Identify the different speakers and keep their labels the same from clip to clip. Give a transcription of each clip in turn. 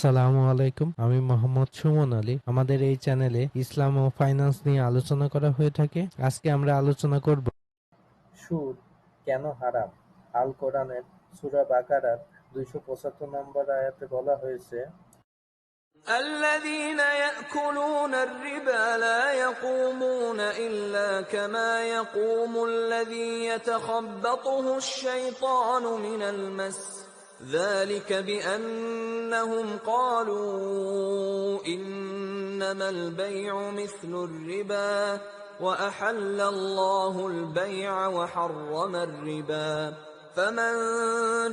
Speaker 1: আসসালামু আলাইকুম আমি মোহাম্মদ সুমন আলী আমাদের এই চ্যানেলে ইসলাম ও ফাইন্যান্স নিয়ে আলোচনা করা হয়ে থাকে আজকে আমরা আলোচনা করব
Speaker 2: সুদ কেন হারাম আল কোরআনের সূরা বাকারার দুইশো পঁচাত্তর নম্বর আয়াতে বলা হয়েছে
Speaker 3: الذين يأكلون الربا لا يقومون إلا كما يقوم الذي يتخبطه الشيطان من المس ذلك بأنهم قالوا إنما البيع مثل الربا وأحل الله البيع وحرم الربا فمن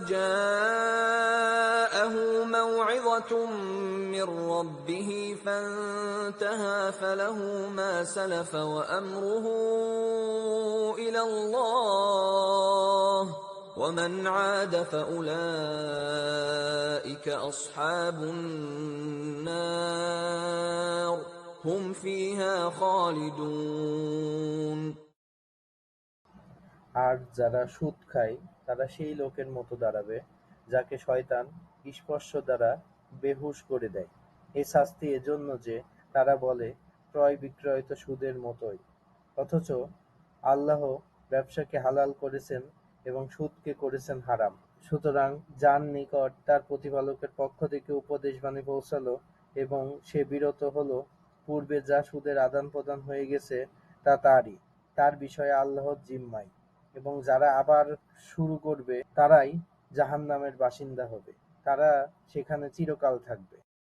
Speaker 3: جاءه موعظة من ربه فانتهى فله ما سلف وأمره إلى الله ومن عاد فأولئك أصحاب النار هم فيها خالدون
Speaker 2: আর যারা সুদ খায় তারা সেই লোকের মতো দাঁড়াবে যাকে শয়তান স্পর্শ দ্বারা বেহুশ করে দেয় এ শাস্তি এজন্য যে তারা বলে ক্রয় বিক্রয় তো সুদের মতোই অথচ আল্লাহ ব্যবসাকে হালাল করেছেন এবং সুদকে করেছেন হারাম। সুতরাং যার নিকট তার প্রতিপালকের পক্ষ থেকে উপদেশ বাণী পৌঁছালো এবং সে বিরত হলো, পূর্বে যা সুদের আদান প্রদান হয়ে গেছে তা তারই। তার বিষয়ে আল্লাহর জিম্মায় এবং যারা আবার শুরু করবে, তারাই জাহান্নামের বাসিন্দা হবে। তারা সেখানে চিরকাল থাকবে।